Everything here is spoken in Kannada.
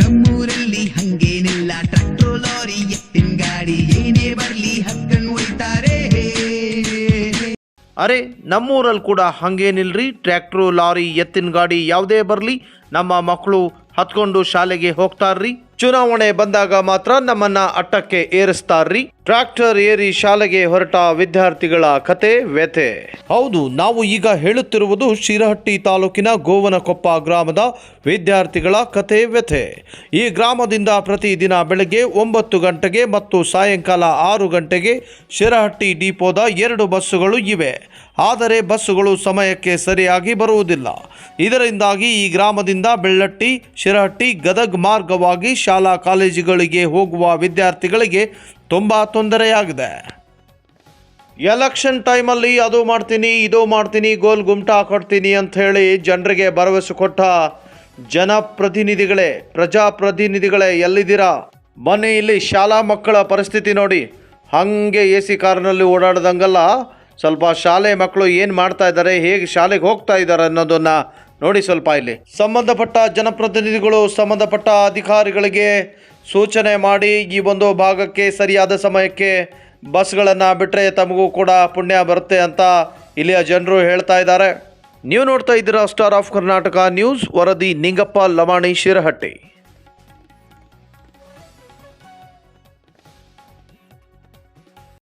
ನಮ್ಮೂರಲ್ಲಿ ಹಂಗೇನಿಲ್ಲ. ಟ್ರ್ಯಾಕ್ಟರ್, ಲಾರಿ, ಎತ್ತಿನ ಗಾಡಿ, ಏನೇ ಬರ್ಲಿ ಹಕ್ಕನ್ ಒಯ್ತಾರೆ. ಅರೆ ನಮ್ಮೂರಲ್ಲಿ ಕೂಡ ಹಂಗೇನಿಲ್ರಿ? ಟ್ರ್ಯಾಕ್ಟ್ರು, ಲಾರಿ, ಎತ್ತಿನ ಗಾಡಿ ಯಾವುದೇ ಬರಲಿ ನಮ್ಮ ಮಕ್ಕಳು ಹತ್ಕೊಂಡು ಶಾಲೆಗೆ ಹೋಗ್ತಾರ್ರಿ. ಚುನಾವಣೆ ಬಂದಾಗ ಮಾತ್ರ ನಮ್ಮನ್ನ ಅಟ್ಟಕ್ಕೆ ಏರಿಸ್ತಾರ್ರಿ. ಟ್ರ್ಯಾಕ್ಟರ್ ಏರಿ ಶಾಲೆಗೆ ಹೊರಟ ವಿದ್ಯಾರ್ಥಿಗಳ ಕತೆ ವ್ಯಥೆ. ಹೌದು, ನಾವು ಈಗ ಹೇಳುತ್ತಿರುವುದು ಶಿರಹಟ್ಟಿ ತಾಲೂಕಿನ ಗೋವನಕೊಪ್ಪ ಗ್ರಾಮದ ವಿದ್ಯಾರ್ಥಿಗಳ ಕತೆ ವ್ಯಥೆ. ಈ ಗ್ರಾಮದಿಂದ ಪ್ರತಿದಿನ ಬೆಳಗ್ಗೆ ಒಂಬತ್ತು ಗಂಟೆಗೆ ಮತ್ತು ಸಾಯಂಕಾಲ ಆರು ಗಂಟೆಗೆ ಶಿರಹಟ್ಟಿ ಡಿಪೋದ ಎರಡು ಬಸ್ಸುಗಳು ಇವೆ. ಆದರೆ ಬಸ್ಸುಗಳು ಸಮಯಕ್ಕೆ ಸರಿಯಾಗಿ ಬರುವುದಿಲ್ಲ. ಇದರಿಂದಾಗಿ ಈ ಗ್ರಾಮದಿಂದ ಬೆಳ್ಳಟ್ಟಿ, ಶಿರಹಟ್ಟಿ ಗದಗ್ ಮಾರ್ಗವಾಗಿ ಶಾಲಾ ಕಾಲೇಜುಗಳಿಗೆ ಹೋಗುವ ವಿದ್ಯಾರ್ಥಿಗಳಿಗೆ ತುಂಬ ತೊಂದರೆಯಾಗಿದೆ. ಎಲೆಕ್ಷನ್ ಟೈಮಲ್ಲಿ ಅದು ಮಾಡ್ತೀನಿ, ಇದು ಮಾಡ್ತೀನಿ, ಗೋಲ್ ಗುಮ್ಟ ಕೊಡ್ತೀನಿ ಅಂತ ಹೇಳಿ ಜನರಿಗೆ ಭರವಸೆ ಕೊಟ್ಟ ಜನಪ್ರತಿನಿಧಿಗಳೇ, ಪ್ರಜಾಪ್ರತಿನಿಧಿಗಳೇ ಎಲ್ಲಿದ್ದೀರಾ? ಬನ್ನಿ ಇಲ್ಲಿ ಶಾಲಾ ಮಕ್ಕಳ ಪರಿಸ್ಥಿತಿ ನೋಡಿ. ಹಾಗೆ ಎ ಸಿ ಕಾರ್ನಲ್ಲಿ ಓಡಾಡ್ದಂಗಲ್ಲ. ಸ್ವಲ್ಪ ಶಾಲೆ ಮಕ್ಕಳು ಏನು ಮಾಡ್ತಾ ಇದ್ದಾರೆ, ಹೇಗೆ ಶಾಲೆಗೆ ಹೋಗ್ತಾ ಇದ್ದಾರೆ ಅನ್ನೋದನ್ನ ನೋಡಿ ಸ್ವಲ್ಪ ಇಲ್ಲಿ. ಸಂಬಂಧಪಟ್ಟ ಜನಪ್ರತಿನಿಧಿಗಳು, ಸಂಬಂಧಪಟ್ಟ ಅಧಿಕಾರಿಗಳಿಗೆ ಸೂಚನೆ ಮಾಡಿ ಈ ಒಂದು ಭಾಗಕ್ಕೆ ಸರಿಯಾದ ಸಮಯಕ್ಕೆ ಬಸ್ಗಳನ್ನು ಬಿಟ್ಟರೆ ತಮಗೂ ಕೂಡ ಪುಣ್ಯ ಬರುತ್ತೆ ಅಂತ ಇಲ್ಲಿಯ ಜನರು ಹೇಳ್ತಾ ಇದ್ದಾರೆ. ನೀವು ನೋಡ್ತಾ ಇದ್ದೀರಾ ಸ್ಟಾರ್ ಆಫ್ ಕರ್ನಾಟಕ ನ್ಯೂಸ್ ವರದಿ ನಿಂಗಪ್ಪ ಲಮಾಣಿ ಶಿರಹಟ್ಟಿ.